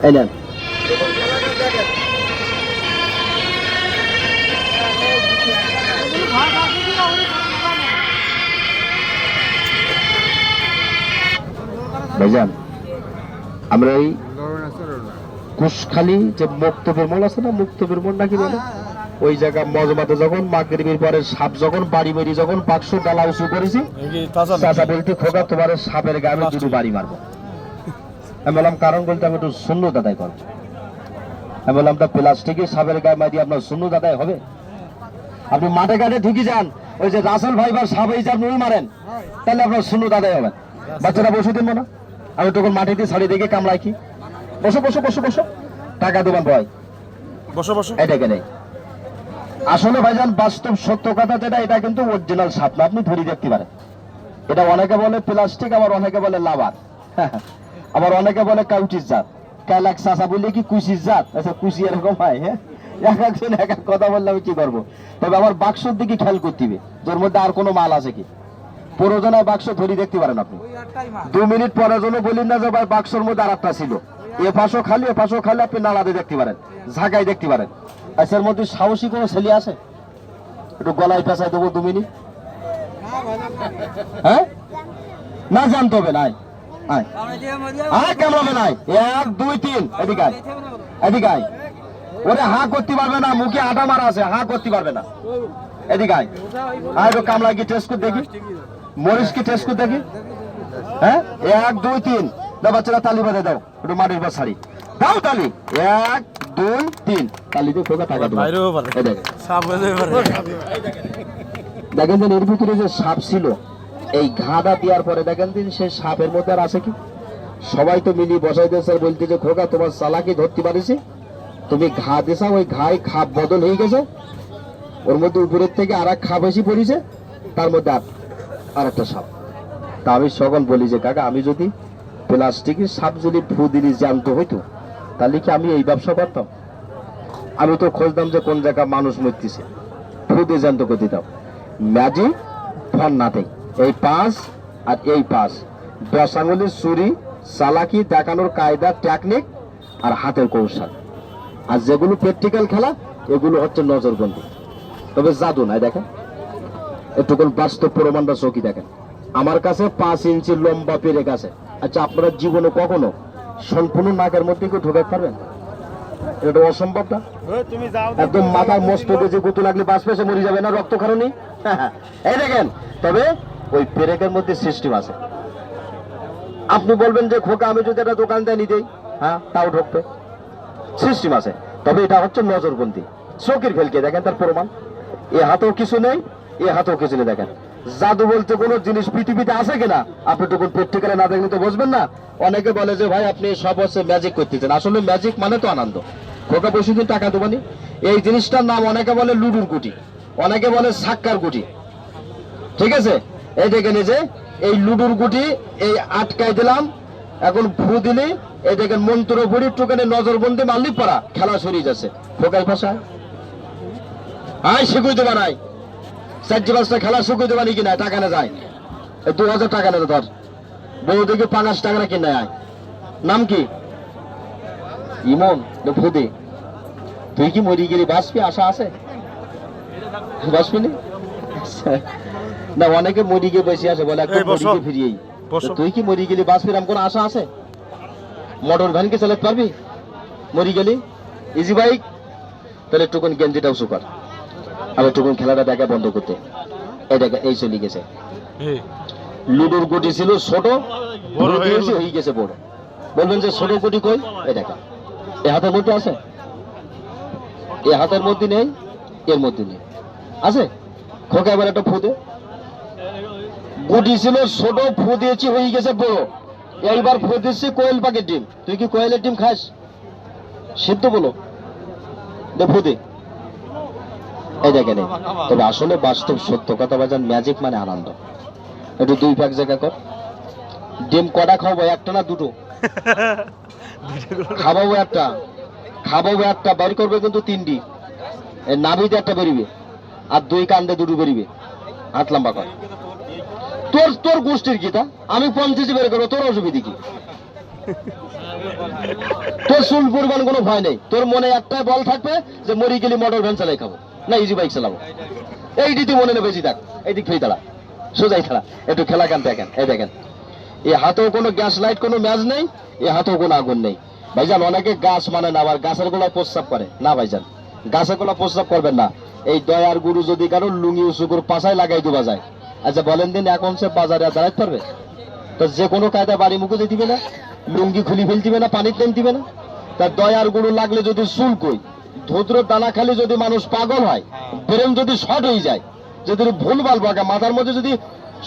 নেন ভাইজান আমরা এই কুশখালী যে মুক্তবের মোল আছে না মুক্তবের মোল নাকি বলে? ওই জায়গা মজমাতে যখন মাগরিবের পরে সাপ যখন বাড়ি মেরি যখন বাক্স ডালা উঁচু করেছি চাচা বলতে খোকা তোমার সাপের গায়ে দুটো বাড়ি মারবো। আমি বললাম কারণ বলতে আমি একটু শূন্য দাদাই করব আমি বললাম তা প্লাস্টিকের সাপের গায়ে মারি আপনার শূন্য দাদাই হবে? আপনি মাঠে ঘাটে ঢুকে যান ওই যে রাসেল ভাই বা সাপ এই যার নুল মারেন তাহলে আপনার শূন্য দাদাই হবেন বাচ্চারা বসে দিন না আমি তখন দিয়ে ছাড়ি দেখে কামড়াই কি। বসো বসো বসো বসো। টাকা দেবেন ভাই। বসো বসো। এটাকে নেই আসলে ভাইজান বাস্তব সত্য কথা যেটা এটা কিন্তু অরিজিনাল সাপ না আপনি ধরে দেখতে পারেন। এটা অনেকে বলে প্লাস্টিক আবার অনেকে বলে লাভার। আবার অনেকে বলে কাউটির জাত। ক্যালাক চাষা বললে কি কুচির জাত? আচ্ছা কুচি এরকম হয় হ্যাঁ? এক একজন এক এক কথা বললে আমি কি করব? তবে আমার বাক্সর দিকে খেয়াল করতে হবে তোর মধ্যে আর কোনো মাল আছে কি? বাক্স ধরে দেখতে পারেন আপনি। দু মিনিট জন্য না যে ভাই, বাক্সর মধ্যে আর একটা ছিল। এ পাশও খালি, এ পাশও খালি, আপনি নালাতে দেখতে পারেন, ঝাঁকাই দেখতে পারেন। আচ্ছা এর মধ্যে সাহসী কোনো ছেলে আছে? একটু গলায় পেঁচাই দেবো দু মিনিট। হ্যাঁ? না জানতে হবে, নাই। আয়। আয় কেমন হবে এক দুই তিন। এদিকে আয়। এদিকে আয়। ওরে হা করতে পারবে না মুখে আটা মারা আছে হা করতে পারবে না। এদিকে আয়। আয় একটু কামলা কি টেস্ট করে দেখি। মরিচ কি টেস্ট করে দেখি। হ্যাঁ? এক দুই তিন। দাও বাচ্চারা তালি বাজে দাও। একটু মাটির পর ছাড়ি দাও তালি। এক দুই তিন। তালি দিয়ে খোকা টাকা দেখেন দেখেন যে এর ভিতরে যে সাপ ছিল এই ঘাটা দেওয়ার পরে দেখেন দিন সে সাপের মধ্যে আর আছে কি? সবাই তো মিলিয়ে বসাই দিয়েছে আর বলতে যে খোকা, তোমার চালাকি ধরতে পারিছি? তুমি ঘা দিছা ওই ঘাই খাপ বদল হয়ে গেছে। ওর মধ্যে উপরের থেকে আর এক খাপ এসে পড়েছে, তার মধ্যে আর আর একটা সাপ। তা আমি সকল বলি যে, কাকা, আমি যদি প্লাস্টিকের সাপ যদি ফু দিলি জ্যান্ত হইতো, তাহলে কি আমি এই ব্যবসা করতাম? আমি তো খুঁজতাম যে কোন জায়গায় মানুষ মরতেছে। ফু দিয়ে জ্যান্ত করে দিতাম। ম্যাজিক ফন নাথিং এই পাঁচ আর এই পাঁচ। দশ আঙুলের চুরি চালাকি দেখানোর কায়দা টেকনিক আর হাতের কৌশল। আর যেগুলো প্র্যাকটিক্যাল খেলা এগুলো হচ্ছে নজরবন্দি। তবে জাদু নাই দেখেন। একটুকুন বাস্তব প্রমাণটা চৌকি দেখেন। আমার কাছে পাঁচ ইঞ্চি লম্বা পেরে আছে। আচ্ছা আপনারা জীবনে কখনো সম্পূর্ণ নাকের মধ্যে কেউ ঢোকাতে পারবেন? এটা অসম্ভব না? একদম মাথার মস্ত বেজে গুতু লাগলে বাস পেশে মরে যাবে না রক্ত কারণে এই দেখেন তবে ওই পেরেকের মধ্যে সিস্টেম আছে। আপনি বলবেন যে, খোকা, আমি যদি একটা দোকান দেয় নিতেই হ্যাঁ তাও ঢুকবে। সিস্টেম আছে। তবে এটা হচ্ছে নজরবন্দি। চোখের ফেলকে দেখেন তার প্রমাণ। এ হাতেও কিছু নেই, এ হাতেও কিছু নেই, দেখেন। জাদু বলতে কোনো জিনিস পৃথিবীতে আছে কিনা? আপনি তখন প্র্যাকটিক্যালে না দেখলে তো বুঝবেন না। অনেকে বলে যে, ভাই, আপনি সব হচ্ছে ম্যাজিক করতেছেন। আসলে ম্যাজিক মানে তো আনন্দ। খোকা, বসে দিন টাকা দেবানি এই জিনিসটার নাম অনেকে বলে লুডুর গুটি, অনেকে বলে সাক্কার গুটি। ঠিক আছে? এই দেখেন এই যে, এই লুডুর গুটি, এই আটকাই দিলাম, এখন ফু দিলি, এই দেখেন মন্ত্র ভরি টুকানে নজরবন্দি মারলি, পড়া, খেলা সরিয়ে যাচ্ছে। ফোকাই ভাষায় আয়, শিখুই দেবা নাই। চারটি পাঁচটা খেলা শিখুই দেবা না টাকা না যায়। দু হাজার টাকা নেবে ধর। বউ দেখি পাঁচ টাকা না কিনে আয়। নাম কি? ইমন, না ফুদে তুই কি মরি গেলি? বাঁচবি? আশা আছে? বাঁচবি নি? না অনেকে মরি গিয়ে বসে আছে বলে একদম এই মরি গিয়ে ফিরিয়েই। তুই কি মরি গেলি? বাস এরকম কোনো আশা আছে? মোটর ভ্যান কি চালাতে পারবি মরি গেলি? ইজি বাইক তাহলে টুকুন গেঞ্জিটাও সুপার আবার টুকুন খেলাটা দেখা বন্ধ করতে। এই দেখা এই চলে গেছে। লুডোর গুটি ছিল ছোট বড় হয়ে গেছে বড়। বলবেন যে ছোট গুটি কই? এই দেখা। এই হাতের মধ্যে আছে? এ হাতের মধ্যে নেই এর মধ্যে নেই। আছে? খোকা এবার একটা ফুদে গুটি ছিল ছোট ফু দিয়েছি হয়ে গেছে বড়। এইবার ফু দিচ্ছি কোয়েল পাখির ডিম। তুই কি কোয়েলের ডিম খাস? সিদ্ধ বলো। দে ফুদে এই দেখেন। তবে আসলে বাস্তব সত্য কথা বাজান ম্যাজিক মানে আনন্দ। একটু দুই ভাগ জায়গা কর। ডিম কটা খাব? একটা না দুটো? খাবাবো একটা। খাবাবো একটা বাড়ি করবে কিন্তু তিনটি। নাভিতে একটা বেরিবে। আর দুই কান্দে দুটো বেরিবে। হাত লম্বা কর। তোর তোর গোষ্ঠীর গীতা আমি পঞ্চাশে বের করব, তোর অসুবিধা কি? তোর চুল পরিমাণ কোনো ভয় নেই। তোর মনে একটাই বল থাকবে যে মরি গেলে মোটর ভ্যান চালাই খাব, না ইজি বাইক চালাবো। এই দিতে মনে নেবে বেশি থাক এই দিক ফেই দাঁড়া। সোজাই খেলা। একটু খেলা কেন দেখেন, এই দেখেন। এই হাতেও কোনো গ্যাস লাইট কোনো ম্যাচ নেই এই হাতেও কোনো আগুন নেই। ভাইজান, অনেকে গাছ মানে না, আবার গাছের গোলা প্রস্রাব করে। না, ভাইজান গাছের গোলা প্রস্রাব করবেন না। এই দয়ার গুরু যদি কারও লুঙ্গি উসুকুর পাশায় লাগাই দেওয়া যায়। আচ্ছা বলেন দিন, এখন সে বাজারে দাঁড়াতে পারবে? তো যে কোনো কায়দা বাড়ি মুখে দিবে না, লুঙ্গি খুলি ফেলতিবে না পানির টেন দিবে না। তার দয়ার গুরু লাগলে যদি চুল কই, ধুদ্র দানা খালি যদি মানুষ পাগল হয় ব্রেন যদি শর্ট হয়ে যায়, যদি ভুল ভালো বাগা, মাথার মধ্যে যদি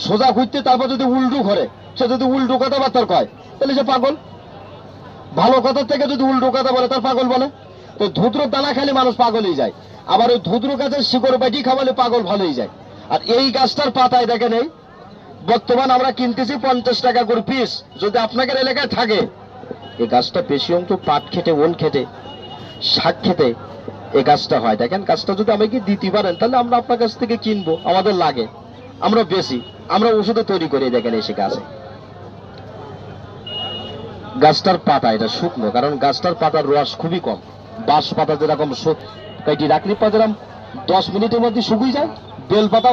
সোজা খুঁজতে, তারপর যদি উল্টু করে সে যদি উল্টো কথাবার্তা কয়, তাহলে সে পাগল। ভালো কথার থেকে যদি উল্টো কথা বলে, তার পাগল বলে। তো ধুদ্র দানা খালি মানুষ পাগলই যায়। আবার ওই ধুদ্র গাছের শিকড় বাটি খাওয়ালে পাগল ভালোই যায়। আর এই গাছটার পাতায় দেখেন এই, বর্তমান আমরা কিনতেছি পঞ্চাশ টাকা করে পিস যদি আপনাদের এলাকায় থাকে, এই গাছটা বেশি অংশ পাট খেটে ওন খেটে, শাক খেতে এই গাছটা হয়। দেখেন গাছটা যদি আমাকে দিতে পারেন, তাহলে আমরা আপনার কাছ থেকে কিনবো। আমাদের লাগে। আমরা বেশি। আমরা ওষুধে তৈরি করি দেখেন এসে গাছে। গাছটার পাতা, এটা শুকনো, কারণ গাছটার পাতার রস খুবই কম। বাঁশ পাতা যেরকম কাইটি রাখলি পাতা দশ মিনিটের মধ্যে শুকিয়ে যায় বেল পাতা